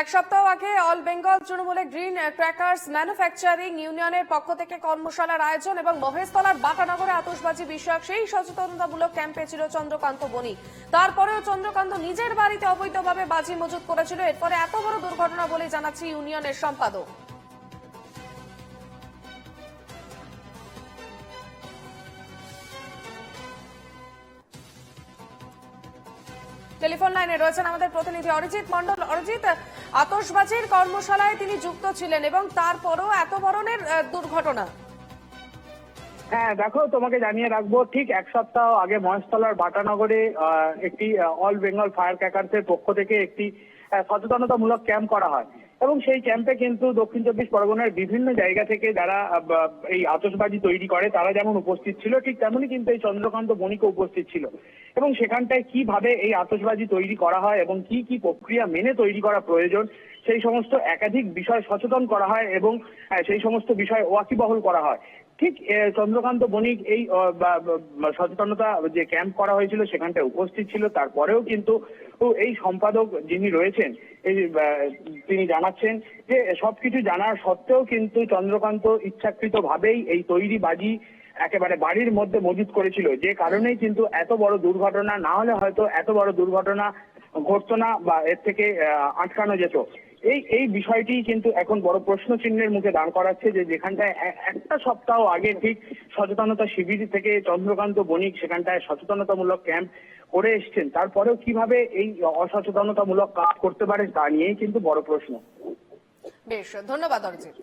এক সপ্তাহ আগে অল বেঙ্গল তৃণমূলের গ্রিন ক্র্যাকার্স ম্যানুফ্যাকচারিং ইউনিয়নের পক্ষ থেকে কর্মশালার আয়োজন এবং মহেশতলার বাটানগরে আতশবাজি বিষয়ক সেই সচেতনতামূলক ক্যাম্পে ছিল চন্দ্রকান্ত বণিক। তারপরেও চন্দ্রকান্ত নিজের বাড়িতে অবৈধভাবে বাজি মজুত করেছিল। এরপরে এত বড় দুর্ঘটনা বলে জানাচ্ছে ইউনিয়নের সম্পাদক। টেলিফোন লাইনে রয়েছেন আমাদের প্রতিনিধি অরিজিৎ মন্ডল অরিজিৎ, আতশবাজির কর্মশালায় তিনি যুক্ত ছিলেন এবং তারপরও এত ধরনের দুর্ঘটনা। হ্যাঁ দেখো, তোমাকে জানিয়ে রাখব, ঠিক এক সপ্তাহ আগে মহেশতলার বাটানগরে একটি অল বেঙ্গল ফায়ার ক্যাকার্সের পক্ষ থেকে একটি সচেতনতামূলক ক্যাম্প করা হয়। এবং সেই ক্যাম্পে কিন্তু দক্ষিণ চব্বিশ পরগনার বিভিন্ন জায়গা থেকে যারা এই আতসবাজি তৈরি করে, তারা যেমন উপস্থিত ছিল, ঠিক তেমনই কিন্তু এই চন্দ্রকান্ত বণিকও উপস্থিত ছিল। এবং সেখানটায় কীভাবে এই আতসবাজি তৈরি করা হয় এবং কি কি প্রক্রিয়া মেনে তৈরি করা প্রয়োজন, সেই সমস্ত একাধিক বিষয় সচেতন করা হয় এবং সেই সমস্ত বিষয় ওয়াকিবহল করা হয়। ঠিক চন্দ্রকান্ত বণিক এই সচেতনতা যে ক্যাম্প করা হয়েছিল সেখানটায় উপস্থিত ছিল। তারপরেও কিন্তু এই সম্পাদক যিনি রয়েছেন, এই তিনি জানাচ্ছেন যে, সবকিছু জানার সত্ত্বেও কিন্তু চন্দ্রকান্ত ইচ্ছাকৃত ভাবেই এই তৈরি বাজি একেবারে বাড়ির মধ্যে মজুত করেছিল। যে কারণেই কিন্তু এত বড় দুর্ঘটনা, না হলে হয়তো এত বড় দুর্ঘটনা ঘটতো না বা এর থেকে আটকানো যেত। এই এই বিষয়টি কিন্তু এখন বড় প্রশ্ন চিহ্নের মুখে দাঁড় করাচ্ছে যে যেখানটায় একটা সপ্তাহ আগে ঠিক সচেতনতা শিবির থেকে চন্দ্রকান্ত বণিক সেখানটায় সচেতনতামূলক ক্যাম্প করে এসছেন। তারপরেও কীভাবে এই অসচেতনতামূলক কাজ করতে পারে তা নিয়েই কিন্তু বড় প্রশ্ন। বেশ, ধন্যবাদ অরিজিৎ